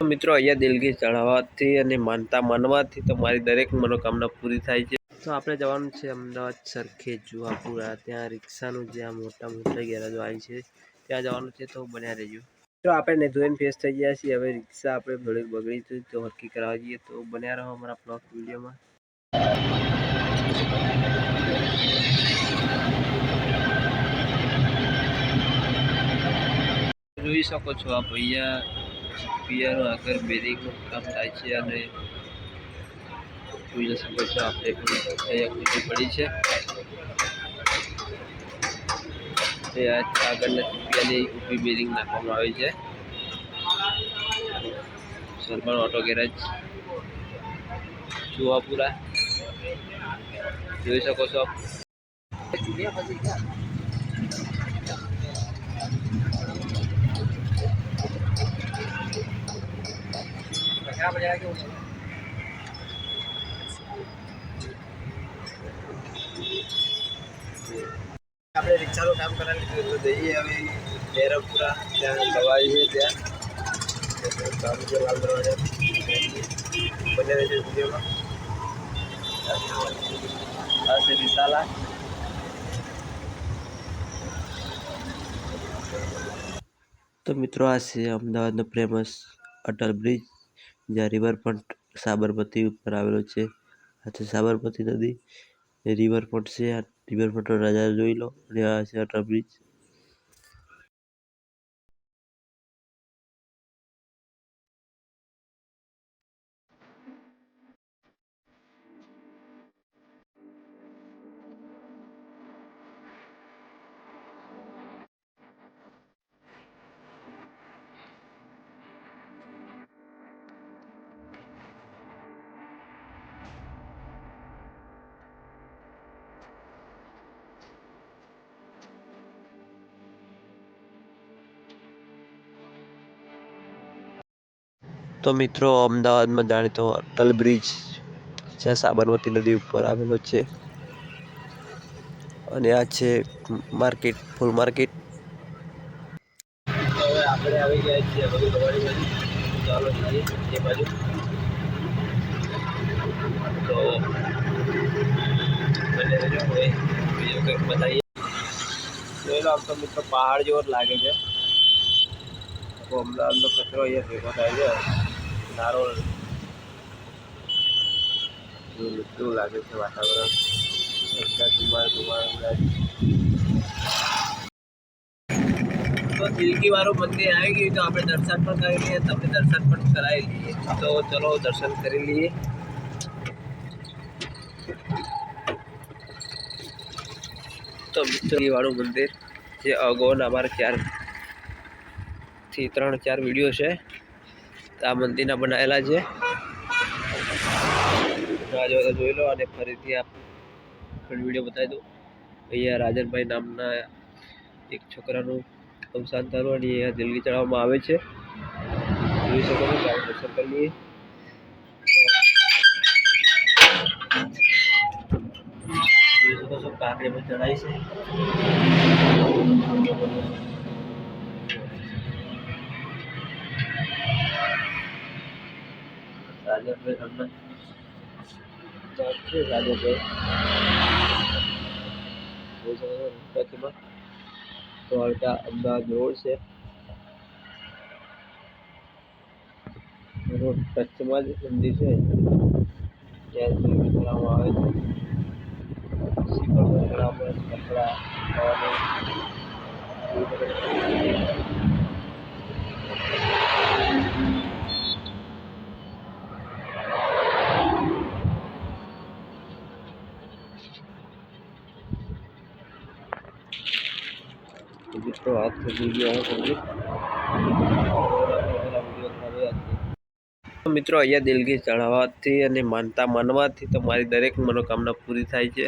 મિત્રો અહીંયા દિલગીર ચઢાવવાથી અને માનતા માનવાથી તમારી દરેક મનોકામના પૂરી થાય છે. તો આપણે જવાનું છે અમદાવાદ સરખેજ જુહાપુરા ત્યાં રિક્ષાનું જ્યાં મોટા મોટા ગેરેજો આવી છે, ત્યાં જવાનું છે તો બન્યા રહેજો. તો આપણે ધોઈને ફેસ થઈ ગયા છીએ. હવે રિક્ષા આપણે થોડીક બગડી હતી તો હરકી કરાવવા જઈએ તો બન્યા રહો અમારા બ્લોગ વિડીયોમાં. જોઈ શકો છો આ ભૈયા પિયરો આગળ બેરિંગનું કામ થાય છે અને જોઈ શકો છો આપણે અહીંયા ખુશી પડી છે. તે આગળના ઊભી બેરિંગ નાખવામાં આવી છે. Saraman auto garage. જોઈ શકો છો આપણે રિક્ષાનું કામ કરાવી લીધું તો જઈએ હવે ડેરાપુરા ત્યાં દવાઈ છે ત્યાં ચાલુ છે લાલ દરવાજા બને રહેશે વિડીયોમાં આ છે વિશાલા તો મિત્રો આ છે અમદાવાદનો ફેમસ અટલ બ્રિજ જ્યાં રિવરફ્રન્ટ સાબરમતી ઉપર આવેલો છે. આ સાબરમતી નદી. રિવરફ્રન્ટ છે. આ રિવરફ્રન્ટનો નજારો જોઈ લો. અને આ છે અટલ બ્રિજ તો મિત્રો, અમદાવાદમાં જાણીતો અટલ બ્રિજ જ્યાં સાબરમતી નદી ઉપર આવેલો છે. અને આ છે માર્કેટ, ફૂલ માર્કેટ. પહાડ જેવો લાગે છે. અમદાવાદનો કચરો અહીંયા ભેગો થાય છે. સારો કેવું લાગે છે વાતાવરણ? તો દિલકી વાળું મંદિર આવી ગયું તો આપણે દર્શન પણ કરી લઈએ, તમને દર્શન પણ કરાવી લઈએ. તો ચલો દર્શન કરી લઈએ. તો દિલકી વાળું મંદિર જે અગાઉના અમારે ચારથી ત્રણ ચાર વીડિયો છે. આ મંદિરના બનાવેલા છે. જો જોઈ લો, અને ફરીથી આપ વીડિયો બતાવી દઉં. અહીંયા રાજનભાઈ નામના એક છોકરાનું અવસાન થયું અને અહીંયા દિલ્હી ચડાવવામાં આવે છે. જોઈ શકો છો દર્શન કરી લઈએ. જોઈ શકો છો કાંકરે પણ ચડાઈ છે. રાજનભાઈ નામના છે. રાજનભાઈ જોઈ તો હળતા અમદાવાદ રોડ છે રોડ કચ્છમાં જ મંદિર છે ત્યાં ચડાવવામાં આવે છે પર કપડા મિત્રો હાથ થઈ ગયો મિત્રો, અહીંયા દિલગી ચઢાવવાથી અને માનતા માનવાથી તમારી દરેક મનોકામના પૂરી થાય છે.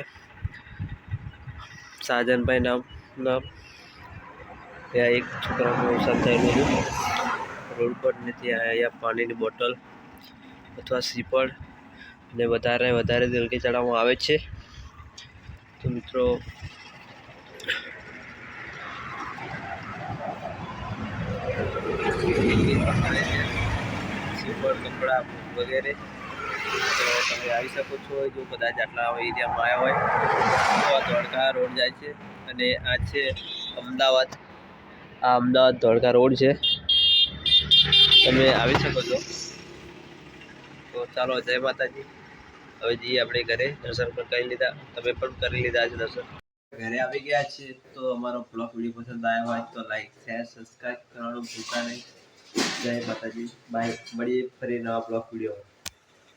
સાજનભાઈ નામ ત્યાં એક છોકરાનું અવસાન થયેલું રોડ પર ને ત્યાં અહીંયા પાણીની બોટલ અથવા સીપડ ને વધારે વધારે દિલગી ચડાવવામાં આવે છે. તો મિત્રો કપડાં વગેરે. તમે આવી શકો છો જો કદાચ આટલા એરિયામાં આવ્યા હોય. તો ધોળકા રોડ જાય છે અને આ છે અમદાવાદ. આ અમદાવાદ ધોળકા રોડ છે. તમે આવી શકો છો. તો ચાલો, જય માતાજી. હવે જઈએ આપણે ઘરે. દર્શન પણ કરી લીધા. તમે પણ કરી લીધા છે દર્શન. ઘરે આવી ગયા છે તો અમારો બ્લોગ વીડિયો પસંદ આવ્યો હોય તો લાઈક શેર સબસ્ક્રાઈબ કરવાનું ભૂલતા નહીં. જય માતાજી. બાય. મળીએ ફરી નવા બ્લોગ વીડિયો